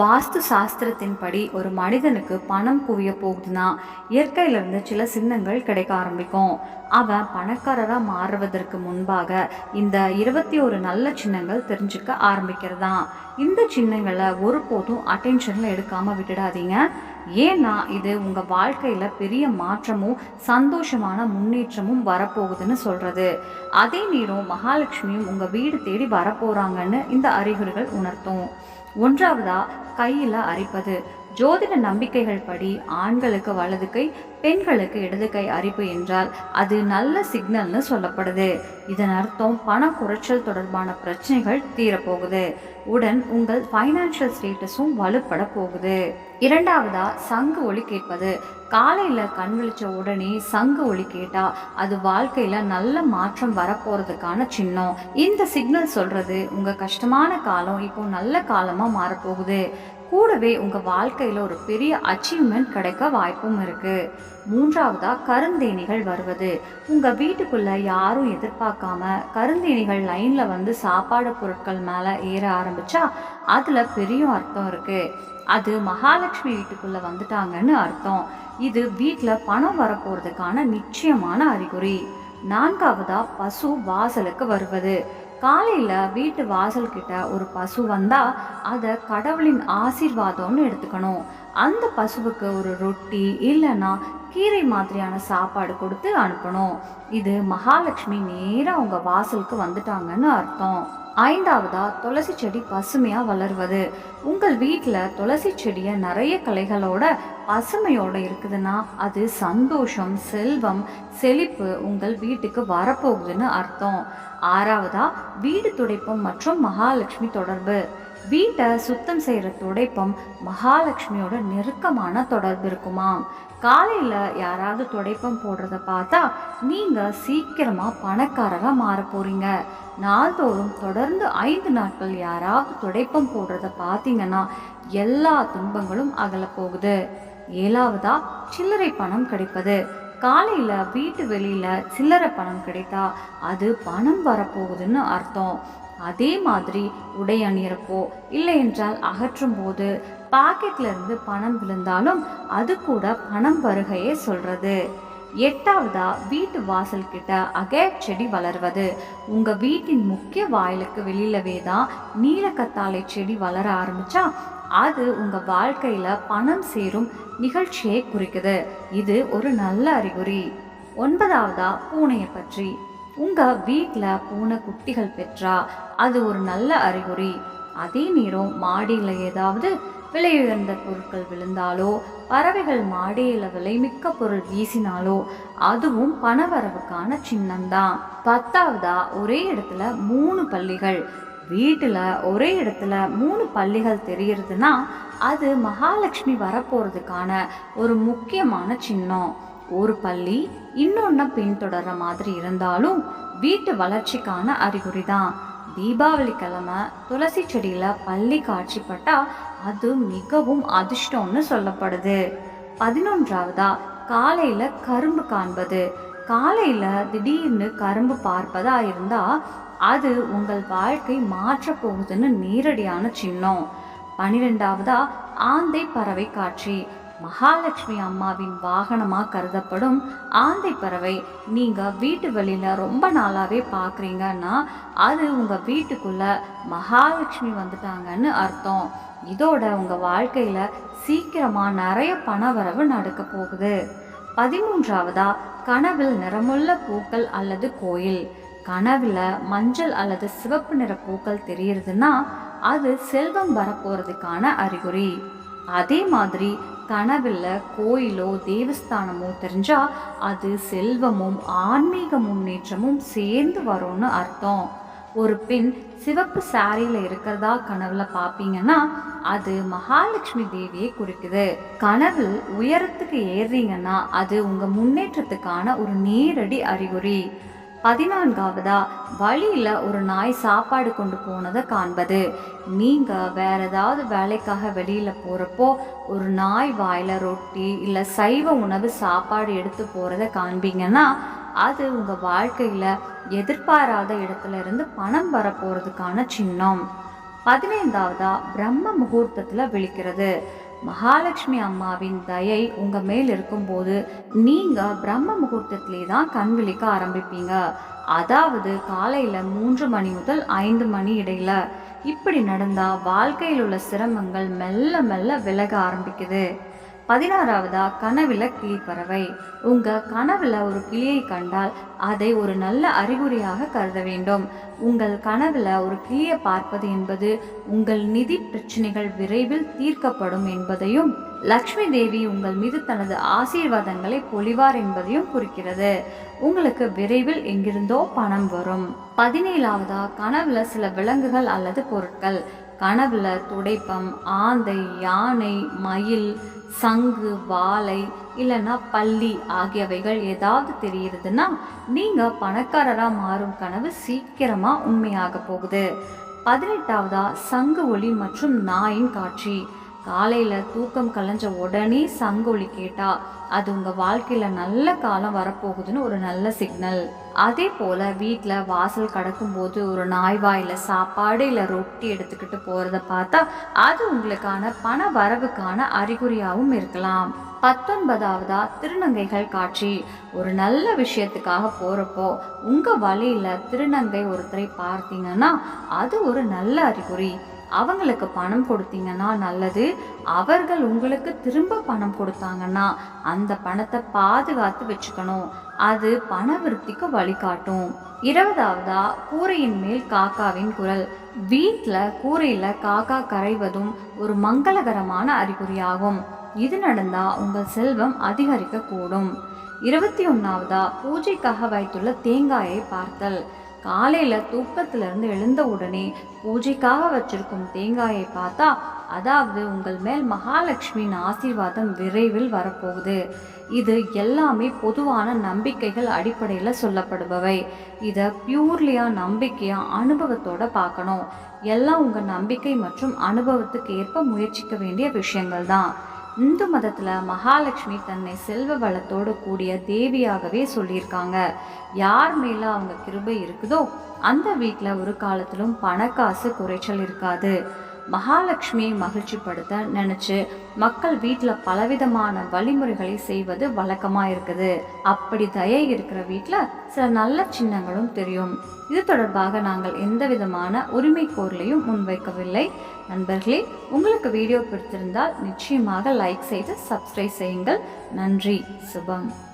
வாஸ்து சாஸ்திரத்தின்படி ஒரு மனிதனுக்கு பணம் குவிய போகுதுன்னா இயற்கையிலிருந்து சில சின்னங்கள் கிடைக்க ஆரம்பிக்கும். அவன் பணக்காரராக மாறுவதற்கு முன்பாக இந்த இருபத்தி ஒரு நல்ல சின்னங்கள் தெரிஞ்சுக்க ஆரம்பிக்கிறதான். இந்த சின்னங்களை ஒருபோதும் அட்டென்ஷனில் எடுக்காமல் விட்டுடாதீங்க. ஏன்னா இது உங்கள் வாழ்க்கையில் பெரிய மாற்றமும் சந்தோஷமான முன்னேற்றமும் வரப்போகுதுன்னு சொல்கிறது அதே நேரம் மகாலட்சுமியும் உங்கள் வீடு தேடி வரப்போகிறாங்கன்னு இந்த அறிகுறிகள் உணர்த்தும். ஒன்றாவதா கையில் அரிப்பது. ஜோதிட நம்பிக்கைகள் படி ஆண்களுக்கு வலது கை பெண்களுக்கு இடது கை அரிப்பு என்றால் அது நல்ல சிக்னல்னு சொல்லப்படுது. இதன் அர்த்தம் பண குறைச்சல் தொடர்பான பிரச்சனைகள் தீரப்போகுது. உடன் உங்கள் ஃபைனான்சியல் ஸ்டேட்டஸும் வலுப்பட போகுது. இரண்டாவதா சங்கு ஒலி கேட்பது. காலையில் கண் விழிச்ச உடனே சங்கு ஒலி கேட்டால் அது வாழ்க்கையில் நல்ல மாற்றம் வரப்போகிறதுக்கான சின்னம். இந்த சிக்னல் சொல்கிறது உங்கள் கஷ்டமான காலம் இப்போ நல்ல காலமாக மாறப்போகுது. கூடவே உங்கள் வாழ்க்கையில் ஒரு பெரிய அச்சீவ்மெண்ட் கிடைக்க வாய்ப்பும் இருக்குது மூன்றாவதா கருந்தேனிகள் வருவது. உங்க வீட்டுக்குள்ள யாரும் எதிர்பார்க்காம கருந்தேனிகள் லைன்ல வந்து சாப்பாடு பொருட்கள் மேல ஏற ஆரம்பிச்சா அதுல பெரிய அர்த்தம் இருக்கு. அது மகாலட்சுமி வீட்டுக்குள்ள வந்துட்டாங்கன்னு அர்த்தம். இது வீட்டில் பணம் வரப்போறதுக்கான நிச்சயமான அறிகுறி. நான்காவதா பசு வாசலுக்கு வருவது. காலையில் வீட்டு வாசல் கிட்ட ஒரு பசு வந்தால் அதை கடவுளின் ஆசீர்வாதம்னு எடுத்துக்கணும். அந்த பசுவுக்கு ஒரு ரொட்டி இல்லைன்னா கீரை மாதிரியான சாப்பாடு கொடுத்து அனுப்பணும். இது மகாலட்சுமி நேராக உங்கள் வாசலுக்கு வந்துட்டாங்கன்னு அர்த்தம். ஐந்தாவதா துளசி செடி பசுமையாக வளருவது? உங்கள் வீட்டில் துளசி செடியை நிறைய கலைகளோட பசுமையோடு இருக்குதுன்னா அது சந்தோஷம் செல்வம் செழிப்பு உங்கள் வீட்டுக்கு வரப்போகுதுன்னு அர்த்தம். ஆறாவதா வீடு துடைப்பம் மற்றும் மகாலட்சுமி தொடர்பு. வீட்டை சுத்தம் செய்கிற துடைப்பம் மகாலட்சுமியோட நெருக்கமான தொடர்பு இருக்குமாம். காலையில் யாராவது துடைப்பம் போடுறத பார்த்தா நீங்கள் சீக்கிரமாக பணக்காரராக மாற போகிறீங்க நாள்தோறும் தொடர்ந்து ஐந்து நாட்கள் யாராவது துடைப்பம் போடுறத பார்த்தீங்கன்னா எல்லா துன்பங்களும் அகல போகுது. ஏழாவதா சில்லறை பணம் கிடைப்பது. காலையில் வீட்டு வெளியில் சில்லறை பணம் கிடைத்தா அது பணம் வரப்போகுதுன்னு அர்த்தம். அதே மாதிரி உடை அணியிறப்போ இல்லை என்றால் அகற்றும் போது பாக்கெட்ல இருந்து பணம் விழுந்தாலும் அது கூட பணம் வருகையே சொல்றது. எட்டாவதா வீட்டு வாசல் கிட்ட அகேட் செடி வளர்வது. உங்க வீட்டின் முக்கிய வாயிலுக்கு வெளியிலவே தான் நீலக்கத்தாழை செடி வளர ஆரம்பிச்சா அது உங்க வாழ்க்கையில பணம் சேரும் நிகழ்ச்சியை குறிக்குது. இது ஒரு நல்ல அறிகுறி. ஒன்பதாவதா பூனையை பற்றி. உங்க வீட்டில் பூனை குட்டிகள் பெற்றா அது ஒரு நல்ல அறிகுறி. அதே நேரம் மாடியில் ஏதாவது விலை உயர்ந்த பொருட்கள் விழுந்தாலோ பறவைகள் மாடியில் விலைமிக்க பொருள் வீசினாலோ அதுவும் பணவரவுக்கான சின்னம்தான். பத்தாவதா ஒரே இடத்துல மூணு பள்ளிகள். வீட்டில் ஒரே இடத்துல மூணு பள்ளிகள் தெரிகிறதுனா அது மகாலட்சுமி வரப்போகிறதுக்கான ஒரு முக்கியமான சின்னம். ஒரு பள்ளி இன்னொன்று பின்தொடர்ற மாதிரி இருந்தாலும் வீட்டு வளர்ச்சிக்கான அறிகுறி தான் தீபாவளி கிழமை துளசி செடியில் பள்ளி காட்சிப்பட்டா அது மிகவும் அதிர்ஷ்டம்னு சொல்லப்படுது. பதினொன்றாவதா காலையில் கரும்பு காண்பது. காலையில் திடீர்னு கரும்பு பார்ப்பதா இருந்தால் அது உங்கள் வாழ்க்கை மாற்றப் போகுதுன்னு நேரடியான சின்னம். பனிரெண்டாவதா ஆந்தை பறவை காட்சி. மகாலட்சுமி அம்மாவின் வாகனமாக கருதப்படும் ஆந்தை பறவை நீங்கள் வீட்டு வெளியில் ரொம்ப நாளாகவே பார்க்குறீங்கன்னா அது உங்கள் வீட்டுக்குள்ளே மகாலட்சுமி வந்துட்டாங்கன்னு அர்த்தம். இதோட உங்கள் வாழ்க்கையில் சீக்கிரமாக நிறைய பணவரவு நடக்க போகுது. பதிமூன்றாவதா கனவில் நிறமுள்ள பூக்கள் அல்லது கோயில். கனவில் மஞ்சள் அல்லது சிவப்பு நிற பூக்கள் தெரியுதுன்னா அது செல்வம் வரப்போகிறதுக்கான அறிகுறி. அதே மாதிரி கனவில் கோயிலோ தேவஸ்தானமோ தெரிஞ்சால் அது செல்வமும் ஆன்மீக முன்னேற்றமும் சேர்ந்து வரும்னு அர்த்தம். ஒரு பெண் சிவப்பு சாரியில் இருக்கிறதா கனவில் பார்ப்பீங்கன்னா அது மகாலட்சுமி தேவியை குறிக்குது. கனவு உயரத்துக்கு ஏறுறீங்கன்னா அது உங்கள் முன்னேற்றத்துக்கான ஒரு நேரடி அறிகுறி. பதினான்காவதா? வழியில் ஒரு நாய் சாப்பாடு கொண்டு போனதை காண்பது. நீங்கள் வேற ஏதாவது வேலைக்காக வெளியில் போகிறப்போ ஒரு நாய் வாயில் ரொட்டி இல்லை சைவ உணவு சாப்பாடு எடுத்து போகிறத காண்பீங்கன்னா அது உங்கள் வாழ்க்கையில் எதிர்பாராத இடத்துல இருந்து பணம் வரப்போகிறதுக்கான சின்னம். பதினைந்தாவதா? பிரம்ம முகூர்த்தத்தில் விழிக்கிறது. மகாலட்சுமி அம்மாவின் தயை உங்கள் மேல் இருக்கும்போது நீங்கள் பிரம்ம முகூர்த்தத்திலே தான் கண் விழிக்க ஆரம்பிப்பீங்க. அதாவது காலையில் மூன்று மணி முதல் ஐந்து மணி இடையில. இப்படி நடந்தால் வாழ்க்கையில் உள்ள சிரமங்கள் மெல்ல மெல்ல விலக ஆரம்பிக்குது. பதினாறாவதா கனவுல கிளிப்பறவை. உங்க கனவுல ஒரு கிளியை கண்டால் அதை ஒரு நல்ல அறிகுறியாக கருத வேண்டும். உங்கள் கனவுல ஒரு கிளியை பார்ப்பது என்பது உங்கள் நிதி பிரச்சனைகள் விரைவில் தீர்க்கப்படும் என்பதையும் லக்ஷ்மி தேவி உங்கள் மீது தனது ஆசீர்வாதங்களை பொழிவார் என்பதையும் குறிக்கிறது. உங்களுக்கு விரைவில் எங்கிருந்தோ பணம் வரும். பதினேழாவதா கனவுல சில விலங்குகள் அல்லது பொருட்கள். கனவுல துடைப்பம் ஆந்தை யானை மயில் சங்கு வாழை இல்லைன்னா பள்ளி ஆகியவைகள் ஏதாவது தெரியுதுன்னா நீங்கள் பணக்காரராக மாறும் கனவு சீக்கிரமாக உண்மையாக போகுது. பதினெட்டாவதா சங்கு ஒளி மற்றும் நாயின் காட்சி. காலையில் தூக்கம் கலைஞ்ச உடனே சங்கொலி கேட்டால் கேட்டா அது உங்கள் வாழ்க்கையில் நல்ல காலம் வரப்போகுதுன்னு ஒரு நல்ல சிக்னல் அதே போல் வீட்டில் வாசல் கடக்கும்போது ஒரு நாய்வாயில் சாப்பாடு இல்லை ரொட்டி எடுத்துக்கிட்டு போகிறத பார்த்தா அது உங்களுக்கான பண வரவுக்கான அறிகுறியாகவும் இருக்கலாம். பத்தொன்பதாவதா திருநங்கைகள் காட்சி. ஒரு நல்ல விஷயத்துக்காக போகிறப்போ உங்கள் வழியில் திருநங்கை ஒருத்தரை பார்த்தீங்கன்னா அது ஒரு நல்ல அறிகுறி. அவங்களுக்கு பணம் கொடுத்தீங்கன்னா நல்லது. அவர்கள் உங்களுக்கு திரும்ப பணம் கொடுத்தாங்கன்னா அந்த பணத்தை பாதுகாத்து வச்சுக்கணும். அது பண விருத்திக்கு வழிகாட்டும். இருபதாவதா கூரையின் மேல் காக்காவின் குரல். வீட்டில் கூரையில் காக்கா கரைவதும் ஒரு மங்களகரமான அறிகுறியாகும். இது நடந்தால் உங்கள் செல்வம் அதிகரிக்கக்கூடும். இருபத்தி ஒன்றாவதா பூஜைக்காக வைத்துள்ள தேங்காயை பார்த்தல். காலையில் தூக்கத்திலிருந்து எழுந்த உடனே பூஜைக்காக வச்சிருக்கும் தேங்காயை பார்த்தா அதாவது உங்கள் மேல் மகாலட்சுமியின் ஆசீர்வாதம் விரைவில் வரப்போகுது. இது எல்லாமே பொதுவான நம்பிக்கைகள் அடிப்படையில் சொல்லப்படுபவை. இதை பியூர்லியாக நம்பிக்கையாக அனுபவத்தோட பார்க்கணும். எல்லாம் உங்கள் நம்பிக்கை மற்றும் அனுபவத்துக்கு ஏற்ப முயற்சிக்க வேண்டிய விஷயங்கள் தான் இந்து மதத்தில் மகாலட்சுமி தன்னை செல்வ வளத்தோடு கூடிய தேவியாகவே சொல்லியிருக்காங்க. யார் மேலே அவங்க கிருபை இருக்குதோ அந்த வீட்டில் ஒரு காலத்திலும் பணக்காசு குறைச்சல் இருக்காது. மகாலட்சுமியை மகிழ்ச்சிப்படுத்த நினச்சி மக்கள் வீட்டில் பலவிதமான வழிமுறைகளை செய்வது வழக்கமாக இருக்குது. அப்படி தயை இருக்கிற வீட்டில் சில நல்ல சின்னங்களும் தெரியும். இது தொடர்பாக நாங்கள் எந்த விதமான உரிமை கோரலையும் முன்வைக்கவில்லை. நண்பர்களே உங்களுக்கு வீடியோ பிடித்திருந்தால் நிச்சயமாக லைக் செய்து சப்ஸ்கிரைப் செய்யுங்கள். நன்றி சுபம்.